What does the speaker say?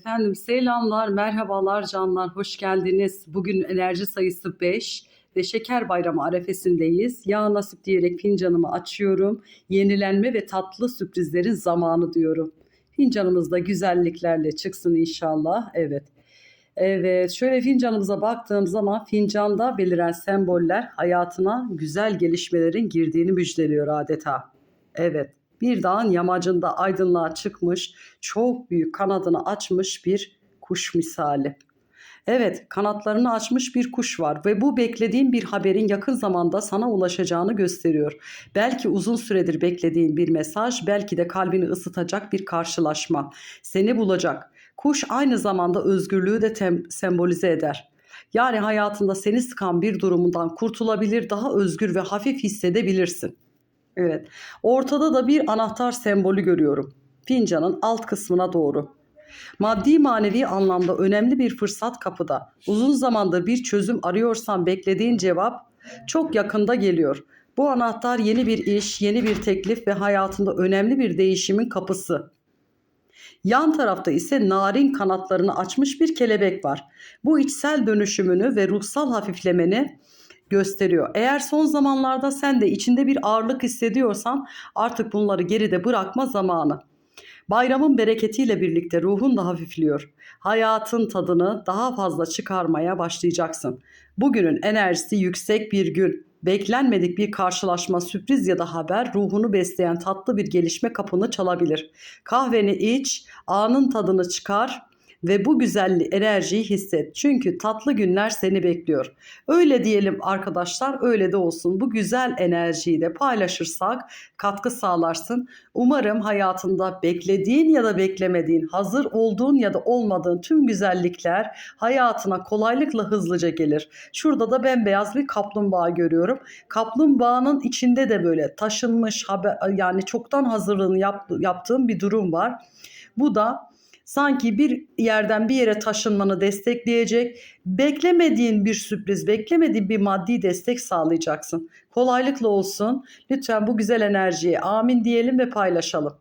Efendim selamlar, merhabalar canlar, hoş geldiniz. Bugün enerji sayısı 5 ve şeker bayramı arefesindeyiz. Ya nasip diyerek fincanımı açıyorum. Yenilenme ve tatlı sürprizlerin zamanı diyorum. Fincanımız da güzelliklerle çıksın inşallah. Evet. Evet, şöyle fincanımıza baktığım zaman fincanda beliren semboller hayatına güzel gelişmelerin girdiğini müjdeliyor adeta. Evet, bir dağın yamacında aydınlığa çıkmış, çok büyük kanadını açmış bir kuş misali. Evet, kanatlarını açmış bir kuş var ve bu beklediğin bir haberin yakın zamanda sana ulaşacağını gösteriyor. Belki uzun süredir beklediğin bir mesaj, belki de kalbini ısıtacak bir karşılaşma. Seni bulacak. Kuş aynı zamanda özgürlüğü de tem- sembolize eder. Yani hayatında seni sıkan bir durumundan kurtulabilir, daha özgür ve hafif hissedebilirsin. Evet. Ortada da bir anahtar sembolü görüyorum. Fincanın alt kısmına doğru. Maddi manevi anlamda önemli bir fırsat kapıda. Uzun zamandır bir çözüm arıyorsan beklediğin cevap çok yakında geliyor. Bu anahtar yeni bir iş, yeni bir teklif ve hayatında önemli bir değişimin kapısı. Yan tarafta ise narin kanatlarını açmış bir kelebek var. Bu içsel dönüşümünü ve ruhsal hafiflemeni gösteriyor. Eğer son zamanlarda sen de içinde bir ağırlık hissediyorsan artık bunları geride bırakma zamanı. Bayramın bereketiyle birlikte ruhun da hafifliyor. Hayatın tadını daha fazla çıkarmaya başlayacaksın. Bugünün enerjisi yüksek bir gün. Beklenmedik bir karşılaşma, sürpriz ya da haber ruhunu besleyen tatlı bir gelişme kapını çalabilir. Kahveni iç, anın tadını çıkar ve bu güzelliği, enerjiyi hisset. Çünkü tatlı günler seni bekliyor. Öyle diyelim arkadaşlar, öyle de olsun. Bu güzel enerjiyi de paylaşırsak katkı sağlarsın. Umarım hayatında beklediğin ya da beklemediğin, hazır olduğun ya da olmadığın tüm güzellikler hayatına kolaylıkla hızlıca gelir. Şurada da bembeyaz bir kaplumbağa görüyorum. Kaplumbağanın içinde de böyle taşınmış yani çoktan hazırlığını yap, yaptığım bir durum var. Bu da sanki bir yerden bir yere taşınmanı destekleyecek, beklemediğin bir sürpriz, beklemediğin bir maddi destek sağlayacaksın. Kolaylıkla olsun. Lütfen bu güzel enerjiye amin diyelim ve paylaşalım.